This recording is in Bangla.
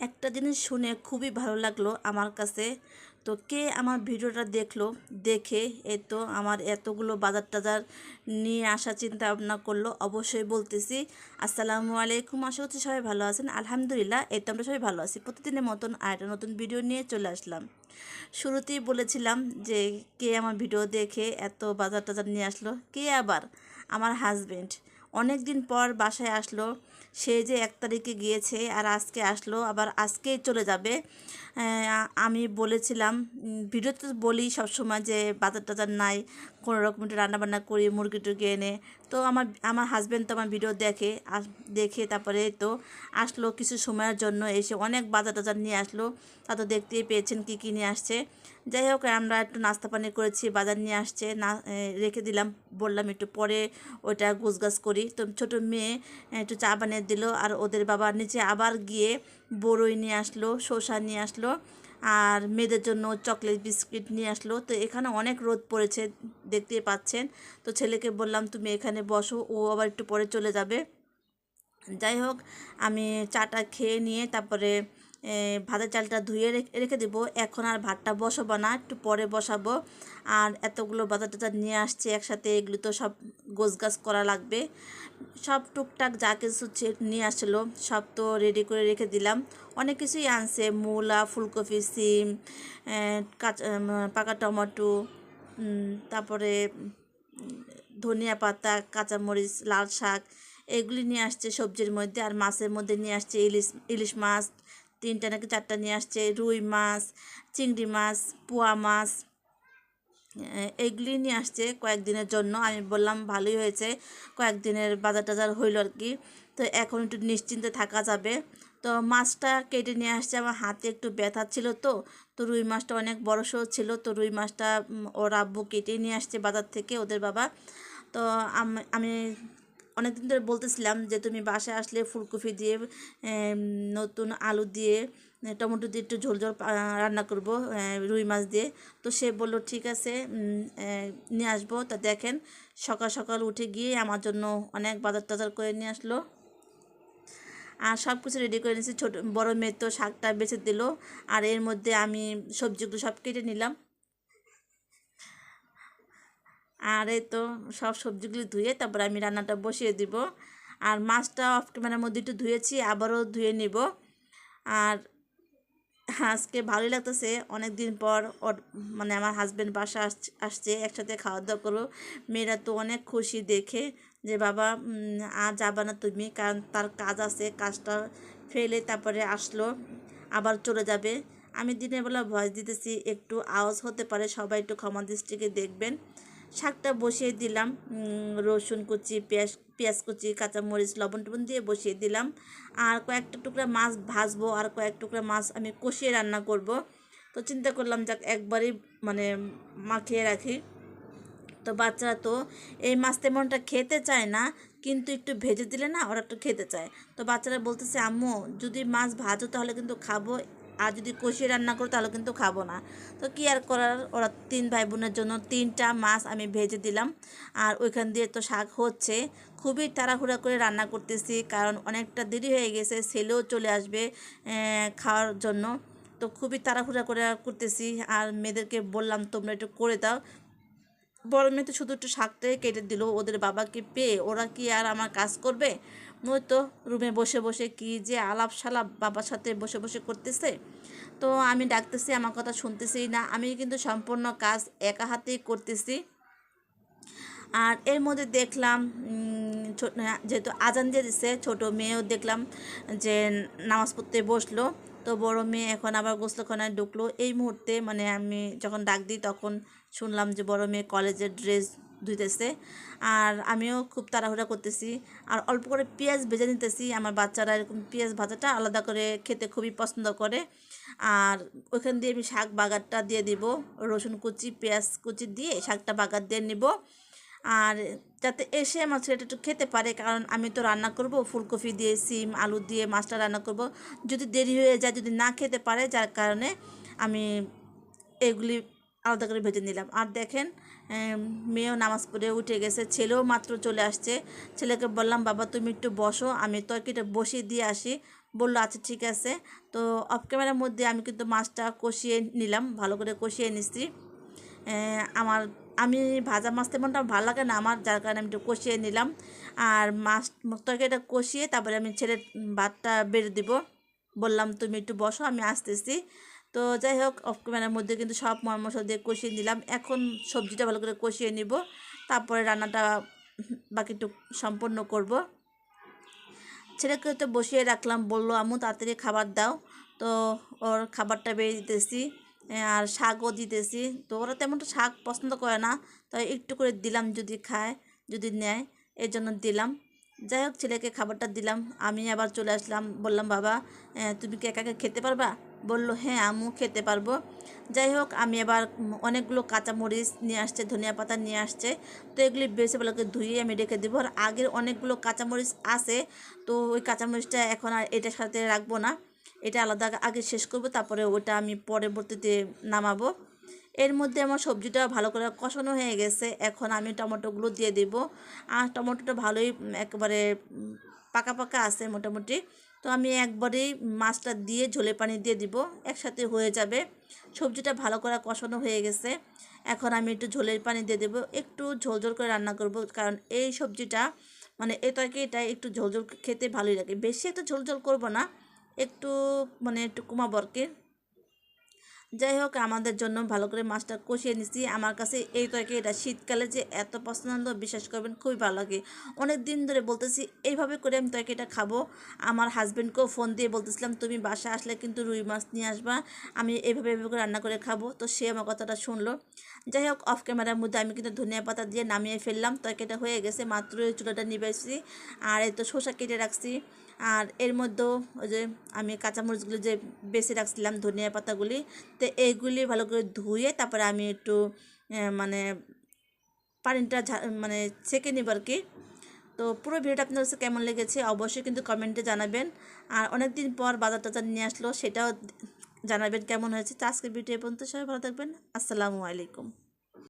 একটা জিনিস শুনে খুবই ভালো লাগল আমার কাছে। তো কে আমার ভিডিওটা দেখল, দেখে এই তো আমার এতগুলো বাজার টাজার নিয়ে আসা চিন্তা ভাবনা করল, অবশ্যই বলতেছি। আসসালামু আলাইকুম, আশা করছি সবাই ভালো আছেন। আলহামদুলিল্লাহ, এই তো আমরা সবাই ভালো আছি। প্রতিদিনের মতন আর একটা নতুন ভিডিও নিয়ে চলে আসলাম। শুরুতেই বলেছিলাম যে, কে আমার ভিডিও দেখে এত বাজার টাজার নিয়ে আসলো, কে আবার? আমার হাজবেন্ড অনেক দিন পর বাসায় আসলো। সে যে এক তারিখে গিয়েছে আর আজকে আসলো, আবার আজকেই চলে যাবে। আমি বলেছিলাম ভিডিওতে বলি সবসময় যে বাজার টাজার নাই, কোনো রকম একটু রান্নাবান্না করি, মুরগি টুরগি এনে। তো আমার আমার হাজব্যান্ড তো আমার ভিডিও দেখে দেখে তারপরে তো আসলো কিছু সময়ের জন্য, এসে অনেক বাজার টাজার নিয়ে আসলো। তা তো দেখতেই পেয়েছেন কী কী নিয়ে আসছে। যাই হোক, আমরা একটু নাস্তা পানি করেছি, বাজার নিয়ে আসছে, না রেখে দিলাম। বললাম একটু পরে ওইটা গোছগাছ করি। তো ছোটো মেয়ে, একটু চা বানিয়ে দিল, আর ওদের বাবা নিচে আবার গিয়ে বড়ই নিয়ে আসলো, শসা নিয়ে আসলো। আর মেয়েদের জন্য চকলেট বিস্কিট নিয়ে আসলো। তো এখানে অনেক রোদ পড়েছে দেখতে পাচ্ছেন। তো ছেলেকে বললাম, তুমি এখানে বসো, ও আবার একটু পরে চলে যাবে। যাই হোক, আমি চাটা খেয়ে নিয়ে তারপরে ভাতের চালটা ধুয়ে রেখে দেবো। এখন আর ভাতটা বসাবো না, একটু পরে বসাবো। আর এতগুলো বাজার টাজার নিয়ে আসছে একসাথে, এগুলো তো সব গোছগাছ করা লাগবে। সব টুকটাক যা কিছু নিয়ে আসলো, সব তো রেডি করে রেখে দিলাম। অনেক কিছুই আনছে, মূলা, ফুলকপি, সিম কাঁচা পাকা টমেটো তারপরে ধনিয়া পাতা, কাঁচামরিচ, লাল শাক, এগুলি নিয়ে আসছে সবজির মধ্যে। আর মাছের মধ্যে নিয়ে আসছে ইলিশ ইলিশ মাছ তিনটা নাকি চারটা নিয়ে আসছে, রুই মাছ, চিংড়ি মাছ, পোয়া মাছ, এ- এইগুলি নিয়ে আসছে কয়েকদিনের জন্য। আমি বললাম, ভালোই হয়েছে, কয়েকদিনের বাজার টাজার হইল আর কি। তো এখন একটু নিশ্চিন্তে থাকা যাবে। তো মাছটা কেটে নিয়ে আসছে, আমার হাতে একটু ব্যথা ছিল তো তো রুই মাছটা অনেক বড় সড়ো ছিল, তো রুই মাছটা ওর আব্বু কেটে নিয়ে আসছে বাজার থেকে, ওদের বাবা। তো আমি অনেকদিন ধরে বলতেছিলাম যে তুমি বাসায় আসলে ফুলকপি দিয়ে নতুন আলু দিয়ে টমেটো দিয়ে একটু ঝোল ঝোল রান্না করব রুই মাছ দিয়ে। তো সে বলল, ঠিক আছে নিয়ে আসব। তা দেখেন, সকাল সকাল উঠে গিয়ে আমার জন্য অনেক বাজার টাজার করে নিয়ে আসলো। আর সব কিছু রেডি করে নিয়েছি। ছোটো, বড়ো মেয়ে তো শাকটা বেছে দিল। আর এর মধ্যে আমি সবজিগুলো সব কেটে নিলাম। আর এই তো সব সবজিগুলি ধুয়ে তারপর আমি রান্নাটা বসিয়ে দিব। আর মাছটা অফ ক্যামেরার মধ্যে একটু ধুয়েছি, আবারও ধুয়ে নিব। আর আজকে ভালোই লাগতেছে অনেক দিন পর মানে আমার হাজব্যান্ড বাসা আসছে, একসাথে খাওয়া দাওয়া করো মেয়েরা তো অনেক খুশি দেখে যে, বাবা আর যাবা না তুমি, কারণ তার কাজ আছে, কাজটা ফেলে তারপরে আসলো, আবার চলে যাবে। আমি দিনের বেলা ভয়েস দিতেছি, একটু আওয়াজ হতে পারে, সবাই একটু ক্ষমা দৃষ্টিকে দেখবেন। শাকটা বসিয়ে দিলাম রসুন কুচি, পেঁয়াজ পেঁয়াজ কুচি, কাঁচামরিচ, লবণ টবণ দিয়ে বসিয়ে দিলাম। আর কয়েকটা টুকরা মাছ ভাজবো, আর কয়েক টুকরা মাছ আমি কষিয়ে রান্না করব। তো চিন্তা করলাম যাক একবারই মানে মাখিয়ে রাখি। তো বাচ্চারা তো এই মাছ তেমনটা খেতে চায় না, কিন্তু একটু ভেজে দিলে না ওরা একটু খেতে চায়। তো বাচ্চারা বলতেছে, আম্মু, যদি মাছ ভাজো তাহলে কিন্তু খাব। আর যদি কষিয়ে রান্না করো, তাহলে কিন্তু খাব না। তো কি আর করার? ওরা তিন ভাই বোনের জন্য তিনটা মাছ আমি ভেজে দিলাম। আর ওইখান দিয়ে তো শাক হচ্ছে। খুবই তাড়াহুড়া করে রান্না করতেছি, কারণ অনেকটা দেরি হয়ে গেছে, ছেলেও চলে আসবে খাওয়ার জন্য। তো খুবই তাড়াহুড়া করে করতেছি। আর মেয়েদেরকে বললাম, তোমরা একটু করে দাও। বড় মেয়ে তো শুধু একটু শাকটাই কেটে দিল, ওদের বাবাকে পেয়ে ওরা কি আর আমার কাজ করবে? নয়তো রুমে বসে বসে কি যে আলাপ সালাপ বাবার সাথে বসে বসে করতেছে? তো আমি ডাকতেছি, আমার কথা শুনতেছি না। আমি কিন্তু সম্পূর্ণ কাজ একা হাতেই করতেছি। আর এর মধ্যে দেখলাম যেহেতু আজান দিয়ে দিছে, ছোটো মেয়েও দেখলাম যে নামাজ পড়তে বসল। তো বড় মেয়ে এখন আবার গোসলখানায় ঢুকলো। এই মুহূর্তে মানে আমি যখন ডাক দিই তখন শুনলাম যে বড় মেয়ে কলেজের ড্রেস ধুইতেছে। আর আমিও খুব তাড়াহুড়া করতেছি। আর অল্প করে পেঁয়াজ ভেজে নিতেছি। আমার বাচ্চারা এরকম পেঁয়াজ ভাজাটা আলাদা করে খেতে খুবই পছন্দ করে। আর ওইখান দিয়ে আমি শাক বাগারটা দিয়ে দিব। রসুন কুচি, পেঁয়াজ কুচি দিয়ে শাকটা বাগার দিয়ে নিব। আর যাতে এসে আমার ছেলেটা একটু খেতে পারে, কারণ আমি তো রান্না করব, ফুলকপি দিয়ে, সিম, আলু দিয়ে, মাছটা রান্না করব। যদি দেরি হয়ে যায়, যদি না খেতে পারে, যার কারণে আমি এগুলি আলাদা করে ভেজে নিলাম। আর দেখেন মেয়েও নামাজ পড়ে উঠে গেছে, ছেলেও মাত্র চলে আসছে। ছেলেকে বললাম, বাবা, তুমি একটু বসো, আমি তরকিটা বসিয়ে দিয়ে আসি। বলল আচ্ছা ঠিক আছে। তো অফ ক্যামেরার মধ্যে আমি কিন্তু মাছটা কষিয়ে নিলাম, ভালো করে কষিয়ে নিচ্ছি আমার আমি ভাজা মাছ তেমনটা ভালো লাগে না। আমার যার কারণে আমি একটু কষিয়ে নিলাম। আর মাছ তরকারিটা কষিয়ে তারপরে আমি ছেলে ভাতটা বেড়ে দিব। বললাম, তুমি একটু বসো, আমি আসতেছি। তো যাই হোক অফ ক্যামেরার মধ্যে কিন্তু সব মশলা দিয়ে কষিয়ে নিলাম। এখন সবজিটা ভালো করে কষিয়ে নিব। তারপরে রান্নাটা বাকিটুক সম্পন্ন করব। ছেলেকে তো বসিয়ে রাখলাম। বলল, আম্মু, তাড়াতাড়ি খাবার দাও। তো ওর খাবারটা বেড়ে দিতেছি। আর শাকও দিতেছি। তো ওরা তেমনটা শাক পছন্দ করে না। তাই একটু করে দিলাম যদি খায়, যদি নেয় এই জন্য দিলাম। যাই হোক, ছেলেকে খাবারটা দিলাম। আমি আবার চলে আসলাম, বললাম, বাবা তুমি কি একা একা খেতে পারবা? বলল হ্যাঁ আম্মু খেতে পারব। যাই হোক, আমি আবার অনেকগুলো কাঁচামরিচ নিয়ে আসছে, ধনিয়া পাতা নিয়ে আসছে। তো এগুলি বেছে ভালো করে ধুয়ে আমি রেখে দেবো। আর আগের অনেকগুলো কাঁচামরিচ আছে। তো ওই কাঁচামরিচটা এখন আর এটার সাথে রাখব না। এটা আলাদা আগে শেষ করব, তারপরে ওটা আমি পরবর্তীতে নামাবো। এর মধ্যে আমার সবজিটা ভালো করে কষানো হয়ে গেছে। এখন আমি টমেটোগুলো দিয়ে দেব। আর টমেটোটা ভালোই একেবারে পাকা পাকা আছে মোটামুটি। তো আমি একবারেই মাছটা দিয়ে ঝোলে পানি দিয়ে দিব, একসাথে হয়ে যাবে। সবজিটা ভালো করে কষানো হয়ে গেছে। এখন আমি একটু ঝোলের পানি দিয়ে দেবো, একটু ঝোল ঝোল করে রান্না করব। কারণ এই সবজিটা মানে এই তরকারিটা একটু ঝোল ঝোল খেতে ভালোই লাগে। বেশি একটা ঝোল ঝোল করব না। একটু মানে একটু কমাবো আর কি যাই হোক আমাদের জন্য ভালো করে মাছটা কষিয়ে নিচ্ছি আমার কাছে এই তরকারি এটা শীতকালে যে এত পছন্দ, বিশ্বাস করবেন, খুবই ভালো লাগে। অনেক দিন ধরে বলতেছি, এইভাবে করে আমি তরকারিটা খাব। আমার হাজব্যান্ডকেও ফোন দিয়ে বলতেছিলাম, তুমি বাসা আসলে কিন্তু রুই মাছ নিয়ে আসবা। আমি এইভাবে এইভাবে করে রান্না করে খাব। তো সে আমার কথাটা শুনলো। যাই হোক অফ ক্যামেরার মধ্যে আমি কিন্তু ধনিয়া পাতা দিয়ে নামিয়ে ফেললাম। তরকারিটা হয়ে গেছে মাত্র চুলাটা নিবেছি আর এই তো শসা কেটে রাখছি। আর এর মধ্যেও ওই যে আমি কাঁচামরিচগুলো যে বেছে রাখছিলাম, ধনিয়া পাতাগুলি, তো এইগুলি ভালো করে ধুয়ে তারপরে আমি একটু মানে পানিটা মানে ছেঁকে নিব আর কি। তো পুরো ভিডিওটা আপনার কাছে কেমন লেগেছে অবশ্যই কিন্তু কমেন্টে জানাবেন। আর অনেক দিন পর বাজার টাজার নিয়ে আসলো, সেটাও জানাবেন কেমন হয়েছে। তো আজকের ভিডিও পর্যন্ত সবাই ভালো থাকবেন। আসসালামু আলাইকুম।